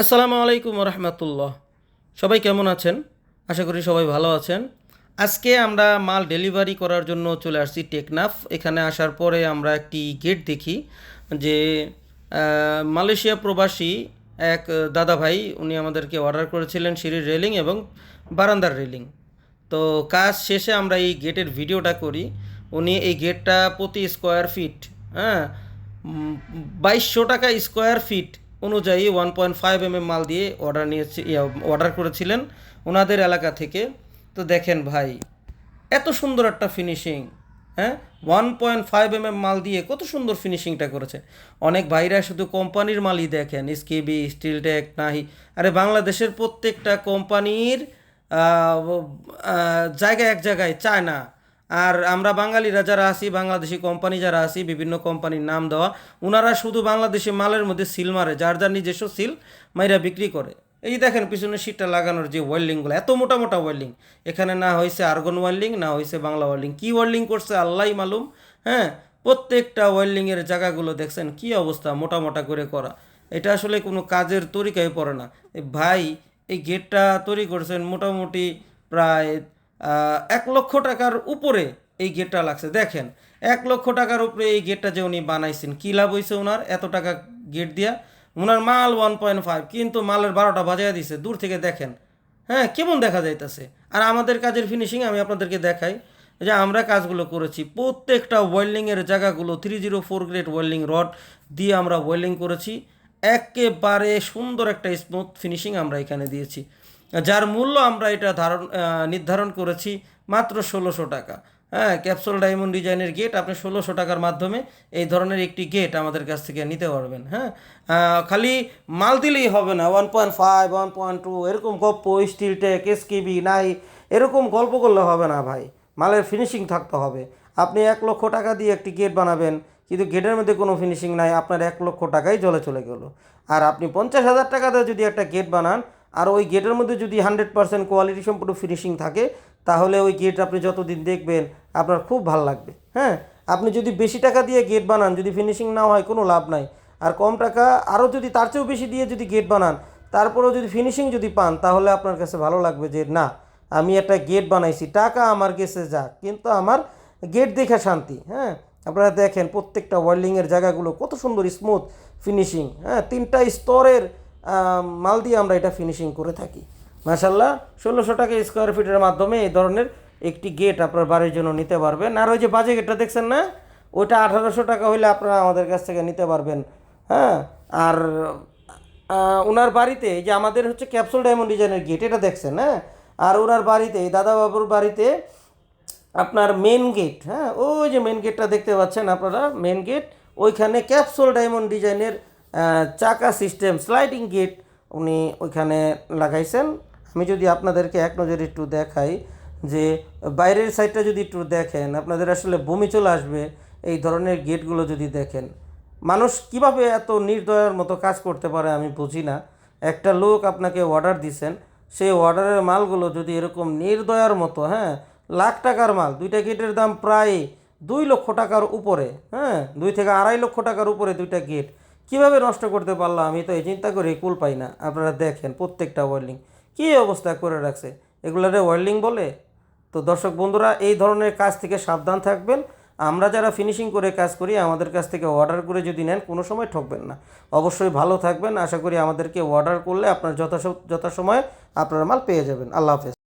আসসালামু আলাইকুম রহমতুল্লাহ সবাই কেমন আছেন? আশা করি সবাই ভালো আছেন। আজকে আমরা মাল ডেলিভারি করার জন্য চলে আসছি টেকনাফ। এখানে আসার পরে আমরা একটি গেট দেখি যে মালয়েশিয়া প্রবাসী এক দাদা ভাই, উনি আমাদেরকে অর্ডার করেছিলেন সিঁড়ির রেলিং এবং বারান্দার রেলিং তো কাজ শেষে আমরা এই গেটের ভিডিওটা করি। উনি এই গেটটা প্রতি স্কোয়ার ফিট হ্যাঁ বাইশশো টাকা স্কোয়ার ফিট অনুযায়ী one point five M M মাল দিয়ে অর্ডার নিয়েছি অর্ডার করেছিলেন ওনাদের এলাকা থেকে। তো দেখেন ভাই, এত সুন্দর একটা ফিনিশিং হ্যাঁ? One point five M M মাল দিয়ে কত সুন্দর ফিনিশিংটা করেছে। অনেক ভাইরা শুধু কোম্পানির মালই দেখেন, স্কেবি, স্টিলটেক, নাহি। আরে বাংলাদেশের প্রত্যেকটা কোম্পানির জায়গা এক জায়গায় চায় না আর আমরা বাঙালিরা যারা আছি, বাংলাদেশি কোম্পানি যারা আছি, বিভিন্ন কোম্পানির নাম দেওয়া ওনারা শুধু বাংলাদেশি মালের মধ্যে সিল মারে, যার যার নিজস্ব সিল মাইরা বিক্রি করে। এই দেখেন পিছনে সিটটা লাগানোর যে ওয়েল্ডিংগুলো এত মোটা মোটা ওয়েল্ডিং এখানে না হয়েছে আর্গন ওয়েল্ডিং না হয়েছে বাংলা ওয়েল্ডিং কী ওয়েল্ডিং করছে আল্লাহ মালুম হ্যাঁ? প্রত্যেকটা ওয়েল্ডিংয়ের জায়গাগুলো দেখছেন, কি অবস্থা মোটা মোটা করে করা। এটা আসলে কোনো কাজের তরিকায় পড়ে না। ভাই, এই গেটটা তৈরি করছেন মোটামুটি প্রায় এক লক্ষ টাকার উপরে এই গেটটা লাগছে। দেখেন, এক লক্ষ টাকার উপরে এই গেটটা যে উনি বানাইছেন, কী লাভ হয়েছে ওনার এত টাকা গেট দিয়া। ওনার মাল ওয়ান পয়েন্ট ফাইভ কিন্তু মালের বারোটা বাজায় দিছে। দূর থেকে দেখেন হ্যাঁ কেমন দেখা যাইতেছে? আর আমাদের কাজের ফিনিশিং আমি আপনাদেরকে দেখাই, যে আমরা কাজগুলো করেছি, প্রত্যেকটা ওয়েল্ডিংয়ের জায়গাগুলো three zero four grade welding rod দিয়ে আমরা ওয়েল্ডিং করেছি। একেবারে সুন্দর একটা স্মুথ ফিনিশিং আমরা এখানে দিয়েছি। যার মূল্য আমরা এটা ধারণ নির্ধারণ করেছি মাত্র ষোলোশো টাকা। হ্যাঁ ক্যাপসুল ডায়মন্ড ডিজাইনের গেট আপনি ষোলোশো টাকার মাধ্যমে এই ধরনের একটি গেট আমাদের কাছ থেকে নিতে পারবেন। হ্যাঁ খালি মাল দিলেই হবে না। One point five one point two এরকম গপ্প স্টিল টেক এসকিবি নাই, এরকম গল্প করলে হবে না ভাই। মালের ফিনিশিং থাকতে হবে। আপনি এক লক্ষ টাকা দিয়ে একটি গেট বানাবেন কিন্তু গেটের মধ্যে কোনো ফিনিশিং নাই, আপনার এক লক্ষ টাকাই জলে চলে গেল। আর আপনি পঞ্চাশ হাজার টাকা টাকাতে যদি একটা গেট বানান, আর ওই গেটের মধ্যে যদি হান্ড্রেড পার্সেন্ট কোয়ালিটি সম্পূর্ণ ফিনিশিং থাকে, তাহলে ওই গেট আপনি যতদিন দেখবেন, আপনার খুব ভালো লাগবে। হ্যাঁ? আপনি যদি বেশি টাকা দিয়ে গেট বানান, যদি ফিনিশিং না হয়, কোনো লাভ নাই। আর কম টাকা, আরও যদি তার চেয়েও বেশি দিয়ে যদি গেট বানান, তারপরেও যদি ফিনিশিং যদি পান, তাহলে আপনার কাছে ভালো লাগবে যে, না, আমি একটা গেট বানাইছি, টাকা আমার কাছে যাক। কিন্তু আমার গেট দেখে শান্তি হ্যাঁ? আপনারা দেখেন প্রত্যেকটা ওয়েল্ডিংয়ের জায়গাগুলো কত সুন্দর স্মুথ ফিনিশিং হ্যাঁ? তিনটা স্তরের মাল দিয়ে আমরা এটা ফিনিশিং করে থাকি। মাসাল্লাহ ষোলোশো টাকা স্কোয়ার ফিটের মাধ্যমে এই ধরনের একটি গেট আপনার বাড়ির জন্য নিতে পারবেন। আর ওই যে বাজে গেটটা দেখছেন না? ওইটা আঠারোশো টাকা হইলে আপনারা আমাদের কাছ থেকে নিতে পারবেন হ্যাঁ? আর ওনার বাড়িতে যে আমাদের হচ্ছে ক্যাপসুল ডায়মন্ড ডিজাইনের গেট এটা দেখছেন হ্যাঁ? আর ওনার বাড়িতে, এই দাদাবাবুর বাড়িতে আপনার মেন গেট হ্যাঁ? ওই যে মেন গেটটা দেখতে পাচ্ছেন আপনারা মেন গেট ওইখানে ক্যাপসুল ডায়মন্ড ডিজাইনের চাকা সিস্টেম স্লাইডিং গেট উনি ওইখানে লাগাইছেন। আমি যদি আপনাদেরকে এক নজরে একটু দেখাই যে বাইরের সাইডটা যদি একটু দেখেন, আপনাদের আসলে বমি চলে আসবে এই ধরনের গেটগুলো যদি দেখেন। মানুষ কীভাবে এত নির্দয়ের মতো কাজ করতে পারে আমি বুঝি না। একটা লোক আপনাকে অর্ডার দিছেন, সেই অর্ডারের মালগুলো যদি এরকম নির্দয়ার মতো হ্যাঁ লাখ টাকার মাল, দুইটা গেটের দাম প্রায় দুই লক্ষ টাকার উপরে হ্যাঁ? দুই থেকে আড়াই লক্ষ টাকার উপরে দুইটা গেট। কীভাবে নষ্ট করতে পারলাম? আমি তো এই চিন্তা করে, কুল পাই না। আপনারা দেখেন প্রত্যেকটা ওয়েল্ডিং কী অবস্থা করে রাখছে। এগুলোরে ওয়েল্ডিং বলে? তো দর্শক বন্ধুরা, এই ধরনের কাজ থেকে সাবধান থাকবেন। আমরা যারা ফিনিশিং করে কাজ করি, আমাদের কাছ থেকে অর্ডার করে যদি নেন, কোনো সময় ঠকবেন না। অবশ্যই ভালো থাকবেন। আশা করি আমাদেরকে অর্ডার করলে আপনার যথা যথাসময়ে আপনার মাল পেয়ে যাবেন। আল্লাহ হাফেজ।